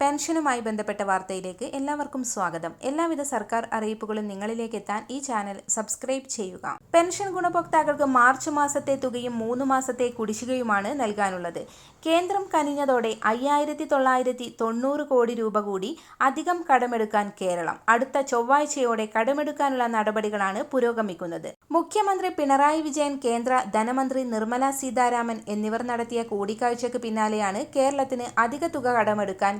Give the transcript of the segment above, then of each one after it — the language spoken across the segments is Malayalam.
പെൻഷനുമായി ബന്ധപ്പെട്ട വാർത്തയിലേക്ക് എല്ലാവർക്കും സ്വാഗതം. എല്ലാവിധ സർക്കാർ അറിയിപ്പുകളും നിങ്ങളിലേക്ക് എത്താൻ ഈ ചാനൽ സബ്സ്ക്രൈബ് ചെയ്യുക. പെൻഷൻ ഗുണഭോക്താക്കൾക്ക് മാർച്ച് മാസത്തെ തുകയും മൂന്ന് മാസത്തെ കുടിശ്ശികയുമാണ് നൽകാനുള്ളത്. കേന്ദ്രം കനിഞ്ഞതോടെ അയ്യായിരത്തി തൊള്ളായിരത്തി തൊണ്ണൂറ് കോടി രൂപ കൂടി അധികം കടമെടുക്കാൻ കേരളം. അടുത്ത ചൊവ്വാഴ്ചയോടെ കടമെടുക്കാനുള്ള നടപടികളാണ് പുരോഗമിക്കുന്നത്. മുഖ്യമന്ത്രി പിണറായി വിജയൻ കേന്ദ്ര ധനമന്ത്രി നിർമ്മല സീതാരാമൻ എന്നിവർ നടത്തിയ കൂടിക്കാഴ്ചയ്ക്ക് പിന്നാലെയാണ് കേരളത്തിന് അധിക തുക കടമെടുക്കാൻ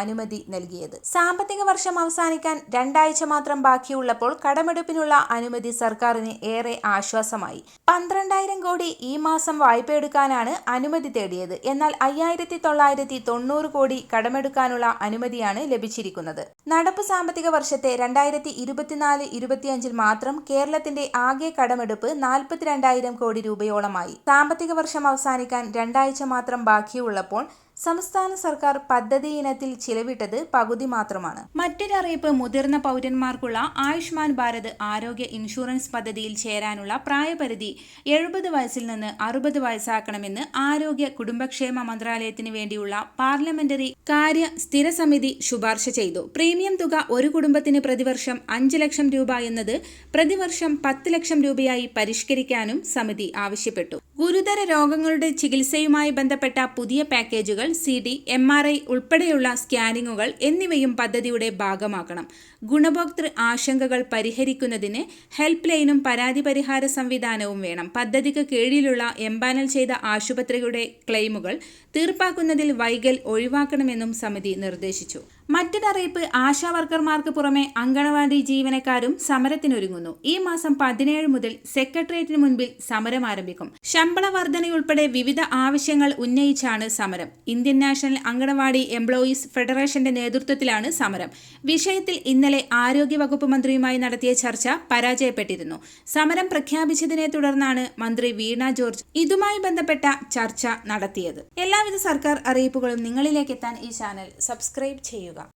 അനുമതി നൽകിയത്. സാമ്പത്തിക വർഷം അവസാനിക്കാൻ രണ്ടാഴ്ച മാത്രം ബാക്കിയുള്ളപ്പോൾ കടമെടുപ്പിനുള്ള അനുമതി സർക്കാരിന് ഏറെ ആശ്വാസമായി. പന്ത്രണ്ടായിരം കോടി ഈ മാസം വായ്പ എടുക്കാനാണ് അനുമതി തേടിയത്. എന്നാൽ അയ്യായിരത്തി തൊള്ളായിരത്തി തൊണ്ണൂറ് കോടി കടമെടുക്കാനുള്ള അനുമതിയാണ് ലഭിച്ചിരിക്കുന്നത്. നടപ്പ് സാമ്പത്തിക വർഷത്തെ രണ്ടായിരത്തി ഇരുപത്തിനാല് ഇരുപത്തിയഞ്ചിൽ മാത്രം കേരളത്തിന്റെ ആകെ കടമെടുപ്പ് നാൽപ്പത്തിരണ്ടായിരം കോടി രൂപയോളമായി. സാമ്പത്തിക വർഷം അവസാനിക്കാൻ രണ്ടാഴ്ച മാത്രം ബാക്കിയുള്ളപ്പോൾ സംസ്ഥാന സർക്കാർ പദ്ധതി ഇനത്തിൽ ചിലവിട്ടത് പകുതി മാത്രമാണ്. മറ്റൊരറിയിപ്പ് മുതിർന്ന പൗരന്മാർക്കുള്ള ആയുഷ്മാൻ ഭാരത് ആരോഗ്യ ഇൻഷുറൻസ് പദ്ധതിയിൽ ചേരാനുള്ള പ്രായപരിധി എഴുപത് വയസ്സിൽ നിന്ന് അറുപത് വയസ്സാക്കണമെന്ന് ആരോഗ്യ കുടുംബക്ഷേമ മന്ത്രാലയത്തിന് വേണ്ടിയുള്ള പാർലമെന്ററി കാര്യ സ്ഥിര സമിതി ശുപാർശ ചെയ്തു. പ്രീമിയം തുക ഒരു കുടുംബത്തിന് പ്രതിവർഷം അഞ്ച് ലക്ഷം രൂപ എന്നത് പ്രതിവർഷം പത്ത് ലക്ഷം രൂപയായി പരിഷ്കരിക്കാനും സമിതി ആവശ്യപ്പെട്ടു. ഗുരുതര രോഗങ്ങളുടെ ചികിത്സയുമായി ബന്ധപ്പെട്ട പുതിയ പാക്കേജുകൾ C D M R I ഉൾപ്പെടെയുള്ള സ്കാനിങ്ങുകൾ എന്നിവയും പദ്ധതിയുടെ ഭാഗമാക്കണം. ഗുണഭോക്തൃ ആശങ്കകൾ പരിഹരിക്കുന്നതിന് ഹെൽപ്പ് ലൈനും പരാതി പരിഹാര സംവിധാനവും വേണം. പദ്ധതിക്ക് കീഴിലുള്ള എംപാനൽ ചെയ്ത ആശുപത്രികളുടെ ക്ലെയിമുകൾ തീർപ്പാക്കുന്നതിൽ വൈകൽ ഒഴിവാക്കണമെന്നും സമിതി നിർദ്ദേശിച്ചു. മറ്റൊരറിയിപ്പ് ആശാ വർക്കർമാർക്ക് പുറമെ അങ്കണവാടി ജീവനക്കാരും സമരത്തിനൊരുങ്ങുന്നു. ഈ മാസം പതിനേഴ് മുതൽ സെക്രട്ടേറിയറ്റിന് മുൻപിൽ സമരം ആരംഭിക്കും. ശമ്പള വർധനയുൾപ്പെടെ വിവിധ ആവശ്യങ്ങൾ ഉന്നയിച്ചാണ് സമരം. ഇന്ത്യൻ നാഷണൽ അങ്കണവാടി എംപ്ലോയീസ് ഫെഡറേഷന്റെ നേതൃത്വത്തിലാണ് സമരം. വിഷയത്തിൽ ഇന്നലെ ആരോഗ്യവകുപ്പ് മന്ത്രിയുമായി നടത്തിയ ചർച്ച പരാജയപ്പെട്ടിരുന്നു. സമരം പ്രഖ്യാപിച്ചതിനെ തുടർന്നാണ് മന്ത്രി വീണ ജോർജ് ഇതുമായി ബന്ധപ്പെട്ട ചർച്ച നടത്തിയത്. എല്ലാവിധ സർക്കാർ അറിയിപ്പുകളും നിങ്ങളിലേക്ക് എത്താൻ ഈ ചാനൽ സബ്സ്ക്രൈബ് ചെയ്യുക.